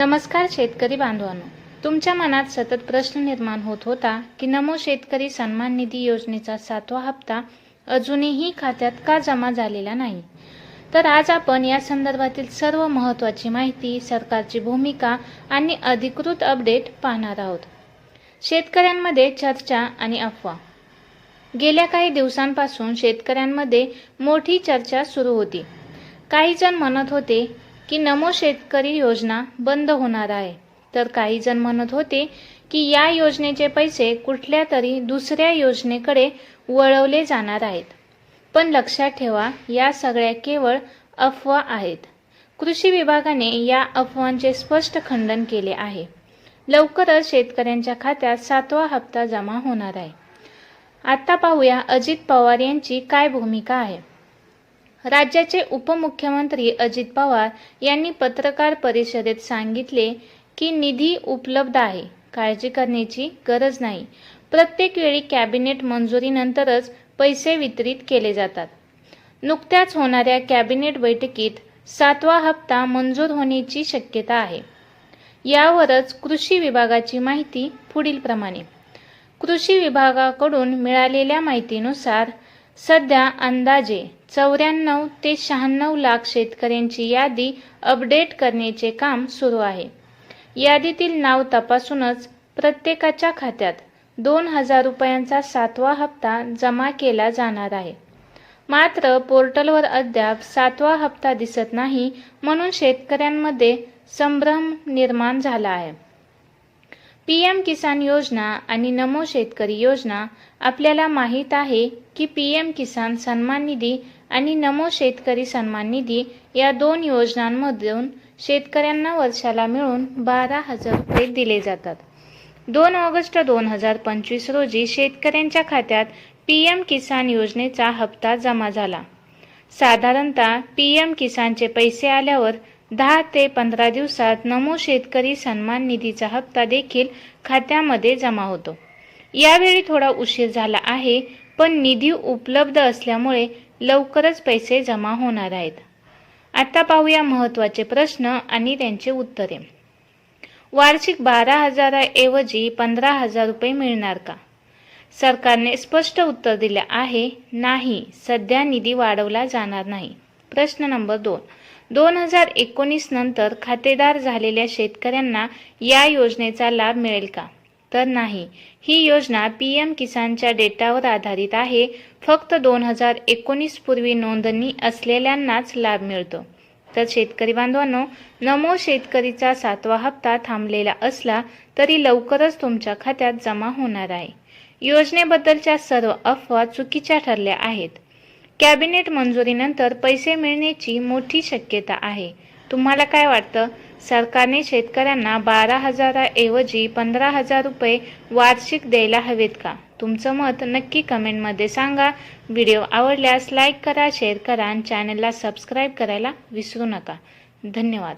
नमस्कार शेतकरी बांधवांनो. तुमच्या मनात सतत प्रश्न निर्माण होत होता की नमो शेतकरी सन्मान निधी योजनेचा सातवा हप्ता अजूनही खात्यात का जमा झालेला नाही? तर आज आपण या संदर्भातील सर्व महत्त्वाची माहिती सरकारची भूमिका आणि अधिकृत अपडेट पाहणार आहोत. शेतकऱ्यांमध्ये चर्चा आणि अफवा. गेल्या काही दिवसांपासून शेतकऱ्यांमध्ये मोठी चर्चा सुरू होती. काही जण म्हणत होते की नमो शेतकरी योजना बंद होणार आहे. तर काही जण म्हणत होते की या योजनेचे पैसे कुठल्या तरी दुसऱ्या योजनेकडे वळवले जाणार आहेत. पण लक्षात ठेवा या सगळ्या केवळ अफवा आहेत. कृषी विभागाने या अफवांचे स्पष्ट खंडन केले आहे. लवकरच शेतकऱ्यांच्या खात्यात सातवा हप्ता जमा होणार आहे. आता पाहूया अजित पवार यांची काय भूमिका आहे. राज्याचे उपमुख्यमंत्री अजित पवार यांनी पत्रकार परिषदेत सांगितले की निधी उपलब्ध आहे काळजी करण्याची गरज नाही. प्रत्येक वेळी कॅबिनेट मंजुरीनंतरच पैसे वितरित केले जातात. नुकत्याच होणाऱ्या कॅबिनेट बैठकीत सातवा हप्ता मंजूर होण्याची शक्यता आहे. यावरच कृषी विभागाची माहिती पुढील प्रमाणे कृषी विभागाकडून मिळालेल्या माहितीनुसार सध्या अंदाजे चौऱ्याण्णव ते शहाण्णव लाख शेतकऱ्यांची यादी अपडेट करण्याचे काम सुरू आहे. यादीतील नाव तपासूनच प्रत्येकाच्या खात्यात दोन हजार रुपयांचा सातवा हप्ता जमा केला जाणार आहे. मात्र पोर्टलवर अद्याप सातवा हप्ता दिसत नाही म्हणून शेतकऱ्यांमध्ये संभ्रम निर्माण झाला आहे. पी एम किसान योजना आणि नमो शेतकरी योजना आपल्याला माहीत आहे की पी एम किसान सन्मान निधी आणि नमो शेतकरी सन्मान निधी या दोन योजनांमधून शेतकऱ्यांना वर्षाला मिळून बारा हजार रुपये दिले जातात. दोन ऑगस्ट दोन हजार पंचवीस रोजी शेतकऱ्यांच्या खात्यात पी एम किसान योजनेचा हप्ता जमा झाला. साधारणतः पी एम किसानचे पैसे आल्यावर दहा ते पंधरा दिवसात नमो शेतकरी सन्मान निधीचा हप्ता देखील खात्यामध्ये जमा होतो. यावेळी थोडा उशीर झाला आहे पण निधी उपलब्ध असल्यामुळे लवकरच पैसे जमा होणार आहेत. आता पाहूया महत्त्वाचे प्रश्न आणि त्यांचे उत्तरे. वार्षिक बारा हजाराऐवजी पंधरा हजार रुपये मिळणार का? सरकारने स्पष्ट उत्तर दिले आहे नाही सध्या निधी वाढवला जाणार नाही. प्रश्न नंबर दोन. दोन हजार एकोणीस नंतर खातेदार झालेल्या शेतकऱ्यांना या योजनेचा लाभ मिळेल का? तर नाही. ही योजना पी एम किसानच्या डेटावर आधारित आहे. फक्त दोन हजार एकोणीस पूर्वी नोंदणी असलेल्यांनाच लाभ मिळतो. तर शेतकरी बांधवांनो नमो शेतकरीचा सातवा हप्ता थांबलेला असला तरी लवकरच तुमच्या खात्यात जमा होणार आहे. योजनेबद्दलच्या सर्व अफवा चुकीच्या ठरल्या आहेत. कॅबिनेट मंजुरीनंतर पैसे मिळण्याची मोठी शक्यता आहे. तुम्हाला काय वाटतं? सरकारने शेतकऱ्यांना बारा हजाराऐवजी पंधरा हजार रुपये वार्षिक द्यायला हवेत का? तुमचं मत नक्की कमेंटमध्ये सांगा. व्हिडिओ आवडल्यास लाईक करा शेअर करा आणि चॅनलला सबस्क्राईब करायला विसरू नका. धन्यवाद.